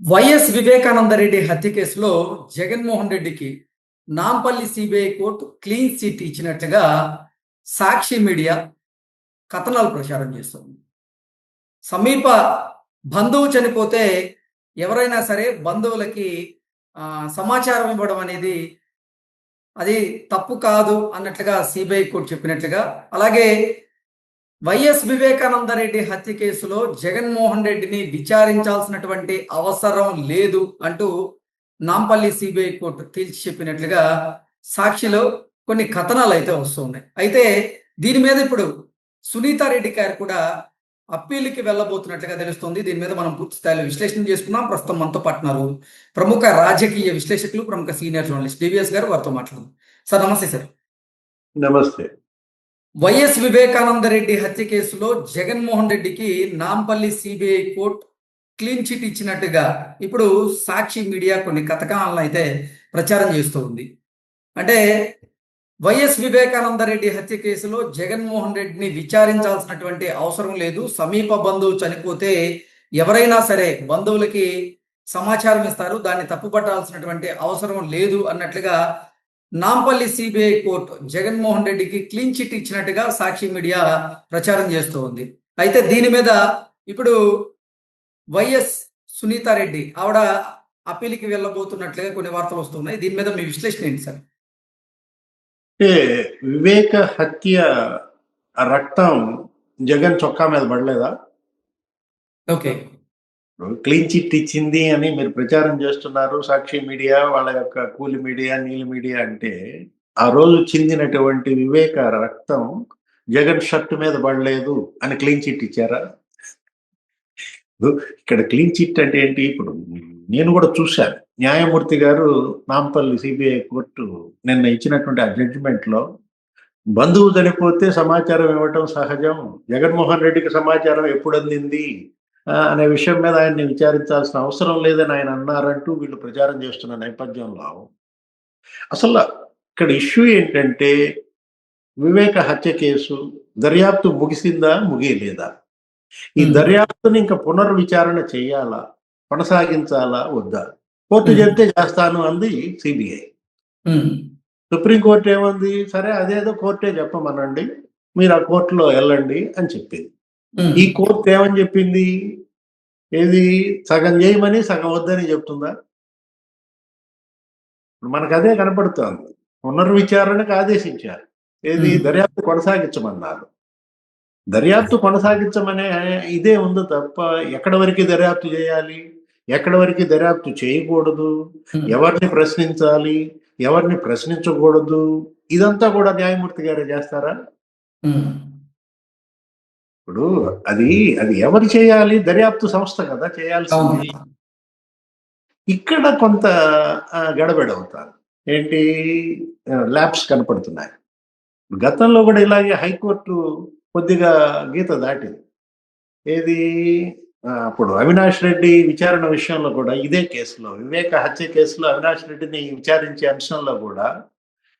YS Vivekananda Reddy హత్య కేసులో జగన్మోహన్ రెడ్డికి Nampally CBI court clean chit ఇచ్చినట్లుగా సాక్షి మీడియా కథనాలు ప్రచారం చేస్తుంది. సమీప బంధువు చనిపోతే ఎవరైనా సరే బంధువులకి సమాచారం ఇవ్వడం అనేది అది తప్పు కాదు అన్నట్లుగా సిబిఐ కోర్టు చెప్పినట్లుగా అలాగే వైఎస్ వివేకానంద రెడ్డి హత్య కేసులో జగన్మోహన్ రెడ్డిని విచారించాల్సినటువంటి అవసరం లేదు అంటూ నాంపల్లి సిబిఐ కోర్టు తేల్చి చెప్పినట్లుగా సాక్షిలో కొన్ని కథనాలు అయితే వస్తున్నాయి. అయితే దీని మీద ఇప్పుడు సునీతారెడ్డి గారు కూడా అప్పీల్కి వెళ్ళబోతున్నట్లుగా తెలుస్తుంది. దీని మీద మనం పూర్తి స్థాయిలో విశ్లేషణ చేసుకున్నాం. ప్రస్తుతం మనతో పట్టినారు ప్రముఖ రాజకీయ విశ్లేషకులు ప్రముఖ సీనియర్ జర్నలిస్ట్ డివిఎస్ గారు. వారితో మాట్లాడుతున్నారు సార్ నమస్తే సార్. నమస్తే. వైఎస్ వివేకానంద రెడ్డి హత్య కేసులో జగన్మోహన్ రెడ్డికి Nampally CBI court clean chit ఇచ్చినట్టుగా ఇప్పుడు సాక్షి మీడియా కొన్ని కథకాలను అయితే ప్రచారం చేస్తూ ఉంది. అంటే వైఎస్ వివేకానంద రెడ్డి హత్య కేసులో జగన్మోహన్ రెడ్డిని విచారించాల్సినటువంటి అవసరం లేదు. సమీప బంధువు చనిపోతే ఎవరైనా సరే బంధువులకి సమాచారం ఇస్తారు. దాన్ని తప్పుపట్టాల్సినటువంటి అవసరం లేదు అన్నట్లుగా నాంపల్లి సిబిఐ కోర్టు జగన్మోహన్ రెడ్డికి క్లీన్ చిట్ ఇచ్చినట్టుగా సాక్షి మీడియా ప్రచారం చేస్తూ ఉంది. అయితే దీని మీద ఇప్పుడు వైఎస్ సునీతారెడ్డి ఆవిడ అప్పీల్కి వెళ్ళబోతున్నట్లుగా కొన్ని వార్తలు వస్తున్నాయి. దీని మీద మీ విశ్లేషణ ఏంటి సార్? అంటే వివేక హత్య రక్తం జగన్ చొక్కా మీద పడలేదా? ఓకే. క్లీన్ చిట్ ఇచ్చింది అని మీరు ప్రచారం చేస్తున్నారు. సాక్షి మీడియా వాళ్ళ యొక్క కూలి మీడియా నీలి మీడియా అంటే ఆ రోజు చిందినటువంటి వివేక రక్తం జగన్ షర్ట్ మీద పడలేదు అని క్లీన్ చిట్ ఇచ్చారా? ఇక్కడ క్లీన్ చిట్ అంటే ఏంటి? ఇప్పుడు నేను కూడా చూశాను. న్యాయమూర్తి గారు నాంపల్లి సిబిఐ కోర్టు నిన్న ఇచ్చినటువంటి ఆ జడ్జిమెంట్లో బంధువు చనిపోతే సమాచారం ఇవ్వటం సహజం జగన్మోహన్ రెడ్డికి సమాచారం ఎప్పుడు అందింది? అనే విషయం మీద ఆయన్ని విచారించాల్సిన అవసరం లేదని ఆయన అన్నారంటూ వీళ్ళు ప్రచారం చేస్తున్న నేపథ్యంలో. అసలు ఇక్కడ ఇష్యూ ఏంటంటే వివేక హత్య కేసు దర్యాప్తు ముగిసిందా ముగియలేదా? ఈ. దర్యాప్తుని ఇంకా పునర్విచారణ చేయాలా కొనసాగించాలా వద్దా? కోర్టు. చెప్తే చేస్తాను అంది సిబిఐ. సుప్రీంకోర్టు ఏమంది? సరే అదేదో కోర్టే చెప్పమనండి మీరు ఆ కోర్టులో వెళ్ళండి అని చెప్పింది. ఈ కోర్టు ఏమని చెప్పింది? ఏది? సగం చేయమని సగం వద్దని చెప్తుందా? మనకు అదే కనపడుతోంది పునర్విచారణకు ఆదేశించారు. ఏది. దర్యాప్తు కొనసాగించమన్నారు. దర్యాప్తు కొనసాగించమనే ఇదే ఉంది తప్ప ఎక్కడ వరకు దర్యాప్తు చేయాలి? ఎక్కడ వరకు దర్యాప్తు చేయకూడదు? ఎవరిని ప్రశ్నించాలి? ఎవరిని ప్రశ్నించకూడదు? ఇదంతా కూడా న్యాయమూర్తి గారే చేస్తారా? ఇప్పుడు అది అది ఎవరు చేయాలి? దర్యాప్తు సంస్థ కదా చేయాల్సింది. ఇక్కడ కొంత గడబిడ అవుతారు. ఏంటి? ల్యాబ్స్ కనపడుతున్నాయి. గతంలో కూడా ఇలాగే హైకోర్టు కొద్దిగా గీత దాటింది. ఏది? అప్పుడు అవినాష్ రెడ్డి విచారణ విషయంలో కూడా ఇదే కేసులో వివేక హత్య కేసులో అవినాష్ రెడ్డిని విచారించే అంశంలో కూడా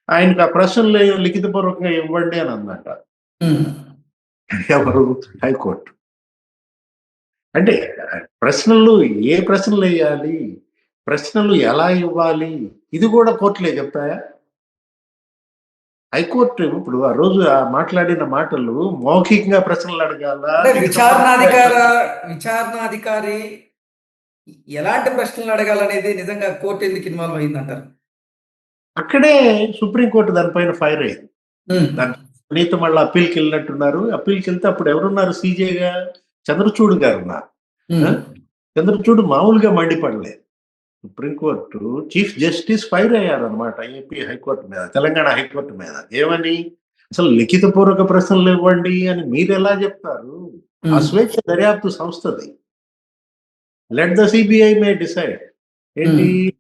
ఆయనకు ఆ ప్రశ్నలు లిఖితపూర్వకంగా ఇవ్వండి అని అందట ఉమ్, ఎవరు హైకోర్టు. అంటే ప్రశ్నలు ఏ ప్రశ్నలు వేయాలి? ప్రశ్నలు ఎలా ఇవ్వాలి? ఇది కూడా కోర్టులే చెప్తాయా? హైకోర్టు ఇప్పుడు ఆ రోజు ఆ మాట్లాడిన మాటలు మౌఖికంగా ప్రశ్నలు అడగాల? విచారణాధికార విచారణాధికారి ఎలాంటి ప్రశ్నలు అడగాలనేది నిజంగా కోర్టు ఎందుకు ఇన్వాల్వ్ అయిందంటారు? అక్కడే సుప్రీంకోర్టు దానిపైన ఫైర్ అయింది. దాని సునీత మళ్ళీ అప్పీల్కి వెళ్ళినట్టున్నారు. అప్పీల్కి వెళ్తే అప్పుడు ఎవరున్నారు సీజేగా చంద్రచూడ్ గారు ఉన్నారు. చంద్రచూడ్ మామూలుగా మండిపడలేదు. Supreme court chief justice fire అయ్యారు అనమాట ఏపీ హైకోర్టు మీద తెలంగాణ హైకోర్టు మీద. ఏమని? అసలు లిఖితపూర్వక ప్రశ్నలు ఇవ్వండి అని మీరు ఎలా చెప్తారు? ఆ స్వేచ్ఛ దర్యాప్తు సంస్థది. Let the CBI may decide. ఏంటి?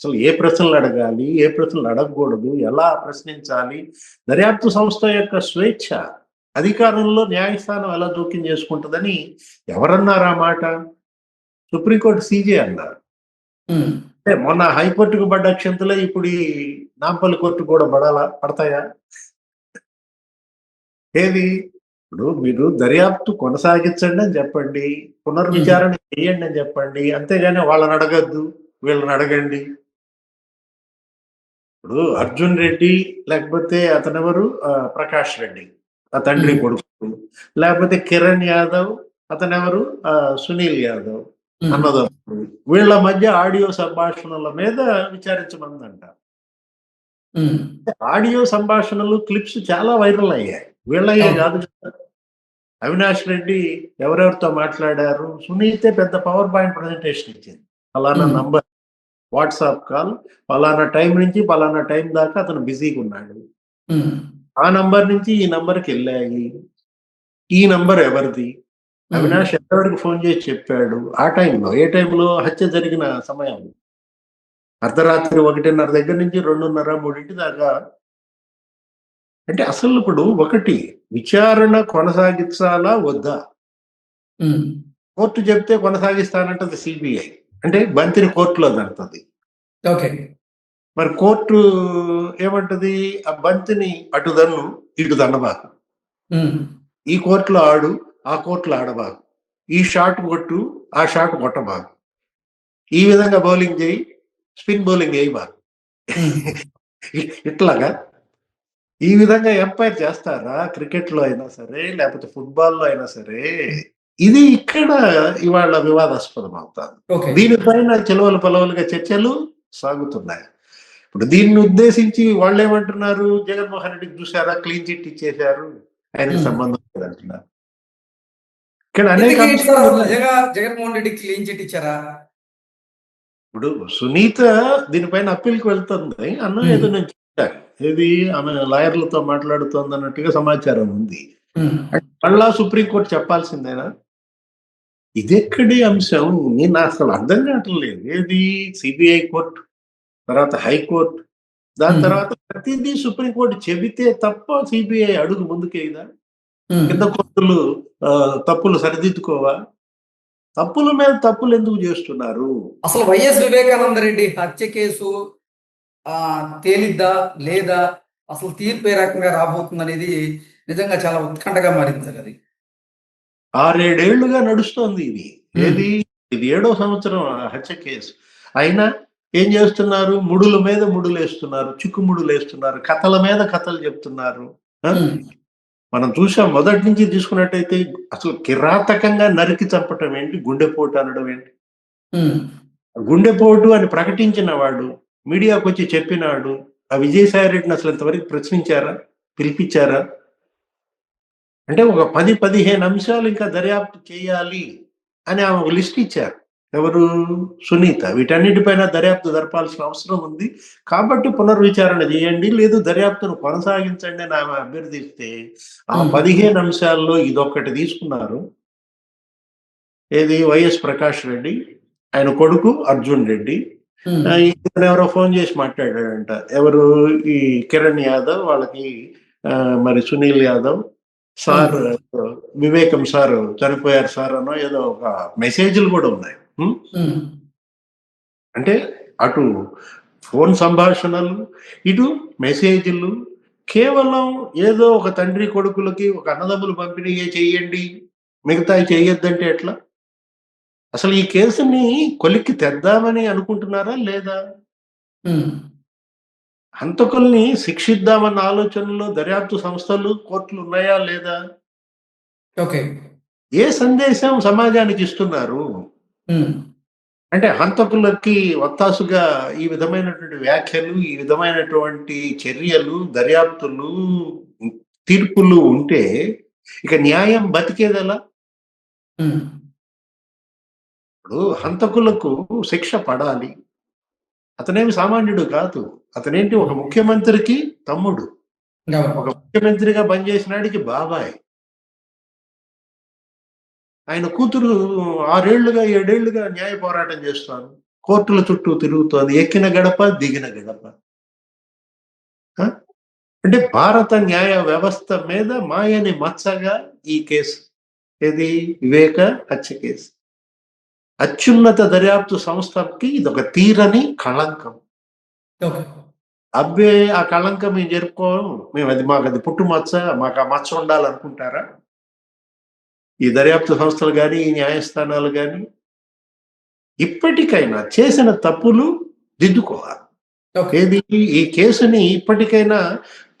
అసలు ఏ ప్రశ్నలు అడగాలి ఏ ప్రశ్నలు అడగకూడదు ఎలా ప్రశ్నించాలి? దర్యాప్తు సంస్థ యొక్క స్వేచ్ఛ అధికారంలో న్యాయస్థానం ఎలా జోక్యం చేసుకుంటుందని ఎవరన్నారు ఆ మాట? సుప్రీంకోర్టు సీజే అన్నారు. అంటే మొన్న హైకోర్టుకు పడ్డ అక్షంతలే ఇప్పుడు ఈ నాంపల్లి కోర్టు కూడా పడాలా పడతాయా? ఏది? ఇప్పుడు మీరు దర్యాప్తు కొనసాగించండి అని చెప్పండి పునర్విచారణ చేయండి అని చెప్పండి అంతేగాని వాళ్ళని అడగద్దు వీళ్ళని అడగండి. ఇప్పుడు అర్జున్ రెడ్డి లేకపోతే అతనెవరు? ప్రకాష్ రెడ్డి ఆ తండ్రి. కొడుకు. లేకపోతే కిరణ్ యాదవ్ అతనెవరు? సునీల్ యాదవ్ అన్నదమ్ముడు. వీళ్ళ మధ్య ఆడియో సంభాషణల మీద విచారించమందంట. ఆడియో సంభాషణలు క్లిప్స్ చాలా వైరల్ అయ్యాయి. వీళ్ళయ్యే. కాదు. అవినాష్ రెడ్డి ఎవరెవరితో మాట్లాడారు? సునీతే పెద్ద పవర్ పాయింట్ ప్రజెంటేషన్ ఇచ్చింది. Hmm. నంబర్ వాట్సాప్ కాల్ ఫలానా టైం నుంచి ఫలానా టైం దాకా అతను బిజీగా ఉన్నాడు. ఆ నంబర్ నుంచి ఈ నంబర్కి వెళ్ళాయి. ఈ నంబర్ ఎవరిది? అవినాష్ ఎవరికి ఫోన్ చేసి చెప్పాడు? ఆ టైంలో ఏ టైంలో? హత్య జరిగిన సమయం అర్ధరాత్రి ఒకటిన్నర దగ్గర నుంచి రెండున్నర మూడింటి దాకా. అంటే అసలు ఇప్పుడు ఒకటి విచారణ కొనసాగించాలా? వద్దా? కోర్టు చెప్తే కొనసాగిస్తానంటది సిబిఐ. అంటే బంతిని కోర్టులో దంటది ఓకే. మరి కోర్టు ఏమంటది? ఆ బంతిని అటు దన్ను ఇటు ఉమ్, ఈ కోర్టులో ఆడు ఆ కోర్టులో ఆడబాకు. ఈ షాట్ కొట్టు ఆ షాట్ కొట్టబాకు. ఈ విధంగా బౌలింగ్ చేయి స్పిన్ బౌలింగ్ వేయబాకు. ఇట్లాగా? ఈ విధంగా ఎంపైర్ చేస్తారా? క్రికెట్లో అయినా సరే లేకపోతే ఫుట్బాల్లో అయినా సరే ఇది ఇక్కడ ఇవాళ వివాదాస్పదం అవుతుంది ఓకే. దీనిపైన చెలవలు పొలవలుగా చర్చలు సాగుతున్నాయి. ఇప్పుడు దీన్ని ఉద్దేశించి వాళ్ళు ఏమంటున్నారు జగన్మోహన్ రెడ్డికి చూసారా క్లీన్ చిట్ ఇచ్చేశారు. ఆయనకి Hmm. సంబంధం లేదంటున్నారు. ఇక్కడ అనేక జగన్మోహన్ రెడ్డి క్లీన్ చిట్ ఇచ్చారా? ఇప్పుడు సునీత దీనిపైన అప్పీల్కి వెళ్తుంది. అన్న. ఏదో నేను చెప్పాను ఏది? ఆమె లాయర్లతో మాట్లాడుతోంది అన్నట్టుగా సమాచారం ఉంది. మళ్ళా సుప్రీంకోర్టు చెప్పాల్సిందేనా? ఇది ఎక్కడి అంశం? నేను అసలు అర్థం కావట్లేదు ఏది? సిబిఐ కోర్టు తర్వాత హైకోర్టు. దాని. తర్వాత ప్రతిదీ సుప్రీంకోర్టు చెబితే తప్ప సిబిఐ అడుగు ముందుకేదా కింద కోర్టులు తప్పులు సరిదిద్దుకోవా? తప్పుల మీద తప్పులు ఎందుకు చేస్తున్నారు? అసలు వైఎస్ వివేకానంద రెడ్డి హత్య కేసు ఆ తేలిద్దా లేదా? అసలు తీర్పు ఏ రకంగా రాబోతుంది అనేది నిజంగా చాలా ఉత్కంఠగా మారింది అది. ఆరేడేళ్ళుగా నడుస్తోంది ఇది. ఏది? ఇది ఏడో సంవత్సరం హత్య కేసు. అయినా ఏం చేస్తున్నారు? ముడుల మీద ముడులు వేస్తున్నారు చిక్కుముడులు వేస్తున్నారు కథల మీద కథలు చెప్తున్నారు. మనం చూసాం మొదటి నుంచి తీసుకున్నట్టయితే అసలు కిరాతకంగా నరికి చంపటం ఏంటి? గుండెపోటు అనడం ఏంటి? గుండెపోటు అని ప్రకటించిన వాడు మీడియాకు వచ్చి చెప్పినాడు ఆ విజయసాయి రెడ్డిని అసలు ఇంతవరకు ప్రశ్నించారా? పిలిపించారా? అంటే ఒక పది పదిహేను అంశాలు ఇంకా దర్యాప్తు చేయాలి అని ఆమె ఒక లిస్ట్ ఇచ్చారు. ఎవరు? సునీత. వీటన్నిటిపైన దర్యాప్తు జరపాల్సిన అవసరం ఉంది. కాబట్టి పునర్విచారణ చేయండి లేదు దర్యాప్తును కొనసాగించండి అని ఆమె అభ్యర్థిస్తే ఆ. పదిహేను అంశాల్లో ఇదొక్కటి తీసుకున్నారు. ఏది? వైఎస్ ప్రకాష్ రెడ్డి ఆయన కొడుకు అర్జున్ రెడ్డి. ఇతను ఎవరో ఫోన్ చేసి మాట్లాడాడంట. ఎవరు? ఈ కిరణ్ యాదవ్ వాళ్ళకి మరి సునీల్ యాదవ్ సార్ వివేకం సార్ చనిపోయారు సార్ అనో ఏదో ఒక మెసేజ్లు కూడా ఉన్నాయి. అంటే అటు ఫోన్ సంభాషణలు ఇటు మెసేజ్లు కేవలం ఏదో ఒక తండ్రి కొడుకులకి ఒక అన్నదమ్ములు పంపిణీయే చెయ్యండి మిగతా చెయ్యొద్దంటే ఎట్లా? అసలు ఈ కేసుని కొలిక్కి తెద్దామని అనుకుంటున్నారా లేదా? హంతకుల్ని శిక్షిద్దామన్న ఆలోచనలో దర్యాప్తు సంస్థలు కోర్టులు ఉన్నాయా లేదా? ఓకే. ఏ సందేశం సమాజానికి ఇస్తున్నారు? అంటే హంతకులకి ఒత్తాసుగా ఈ విధమైనటువంటి వ్యాఖ్యలు ఈ విధమైనటువంటి చర్యలు దర్యాప్తులు తీర్పులు ఉంటే ఇక న్యాయం బతికేదెలా? ఇప్పుడు హంతకులకు శిక్ష పడాలి. అతనేమి సామాన్యుడు కాదు. అతనేంటి? ఒక ముఖ్యమంత్రికి తమ్ముడు. ఒక ముఖ్యమంత్రిగా పనిచేసినాడికి బాబాయ్. ఆయన కూతురు ఆరేళ్ళుగా ఏడేళ్ళుగా న్యాయ పోరాటం చేస్తాను. కోర్టుల చుట్టూ తిరుగుతోంది. ఎక్కిన గడప దిగిన గడప? అంటే భారత న్యాయ వ్యవస్థ మీద మాయని మచ్చగా ఈ కేసు. ఏది? వివేక హత్య కేసు. అత్యున్నత దర్యాప్తు సంస్థకి ఇది ఒక తీరని కళంకం. అబ్బే ఆ కళంకం మేము జరుపుకోం మేము అది మాకు అది పుట్టు మచ్చ మాకు ఆ మచ్చ ఉండాలనుకుంటారా? ఈ దర్యాప్తు సంస్థలు కానీ ఈ న్యాయస్థానాలు కానీ ఇప్పటికైనా చేసిన తప్పులు దిద్దుకోవాలి. ఏది? ఈ కేసుని ఇప్పటికైనా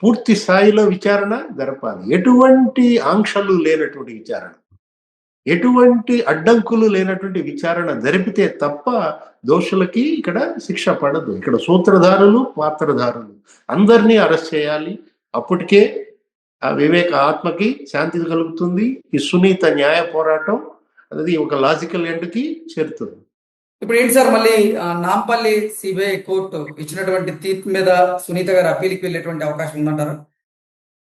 పూర్తి స్థాయిలో విచారణ జరపాలి. ఎటువంటి ఆంక్షలు లేనటువంటి విచారణ. ఎటువంటి అడ్డంకులు లేనటువంటి విచారణ జరిపితే తప్ప దోషులకి ఇక్కడ శిక్ష పడదు. ఇక్కడ సూత్రధారులు పాత్రధారులు. అందరినీ అరెస్ట్ చేయాలి. అప్పటికే ఆ వివేక ఆత్మకి శాంతి కలుగుతుంది. ఈ సునీత న్యాయ పోరాటం అది ఒక లాజికల్ ఎండ్కి చేరుతుంది. ఇప్పుడు ఏంటి సార్ మళ్ళీ నాంపల్లి సిబిఐ కోర్టు ఇచ్చినటువంటి తీర్పు మీద సునీత గారు అప్పీల్కి వెళ్ళేటువంటి అవకాశం ఉందంటారా?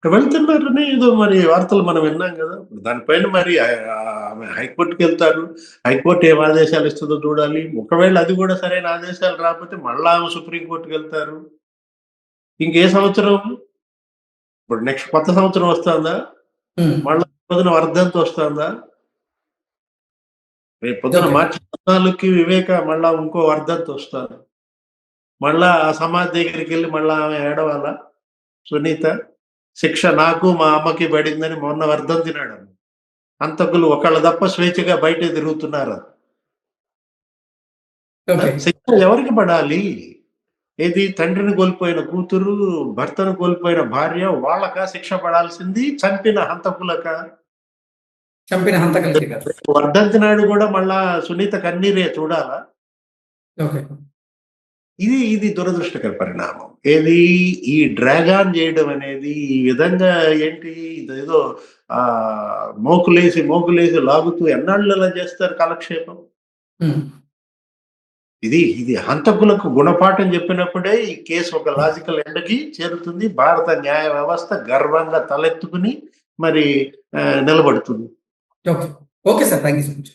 వెళ్తున్నారని ఏదో మరి వార్తలు మనం విన్నాం కదా. దానిపైన మరి ఆమె హైకోర్టుకి వెళ్తారు. హైకోర్టు ఏం ఆదేశాలు ఇస్తుందో చూడాలి. ఒకవేళ అది కూడా సరైన ఆదేశాలు రాకపోతే మళ్ళా ఆమె సుప్రీంకోర్టుకి వెళ్తారు. ఇంకే సంవత్సరం? ఇప్పుడు నెక్స్ట్ కొత్త సంవత్సరం వస్తుందా? మళ్ళా పొద్దున వర్ధంతి వస్తుందా? రేపు పొద్దున. మార్చి పద్నాలుగుకి వివేక మళ్ళా ఇంకో వర్ధంతి వస్తారు మళ్ళా ఆ సమాధి దగ్గరికి వెళ్ళి మళ్ళా ఆమె ఏడవాలా? సునీత? శిక్ష నాకు మా అమ్మకి పడిందని మొన్న వర్ధంతి నాడు అంతకులు ఒకళ్ళ తప్ప స్వేచ్ఛగా బయట తిరుగుతున్నారు. శిక్ష ఎవరికి పడాలి? ఏది తండ్రిని కోల్పోయిన కూతురు భర్తను కోల్పోయిన భార్య వాళ్ళకా శిక్ష పడాల్సింది చంపిన హంతకులక? చంపిన హంతకులకి కదా. వర్ధంతి నాడు కూడా మళ్ళా సునీత కన్నీరే చూడాలా? ఇది ఇది దురదృష్టకర పరిణామం. ఏది ఈ డ్రాగాన్ చేయడం అనేది ఈ విధంగా ఏంటి? ఇదేదో ఆ మోకులేసి మోకులేసి లాగుతూ ఎన్నాళ్ళు అలా చేస్తారు కాలక్షేపం? ఇది ఇది హంతకులకు గుణపాఠం చెప్పినప్పుడే ఈ కేసు ఒక లాజికల్ ఎండ్కి చేరుతుంది. భారత న్యాయ వ్యవస్థ గర్వంగా తలెత్తుకుని మరి నిలబడుతుంది. Okay. Okay sir. Thank you so much.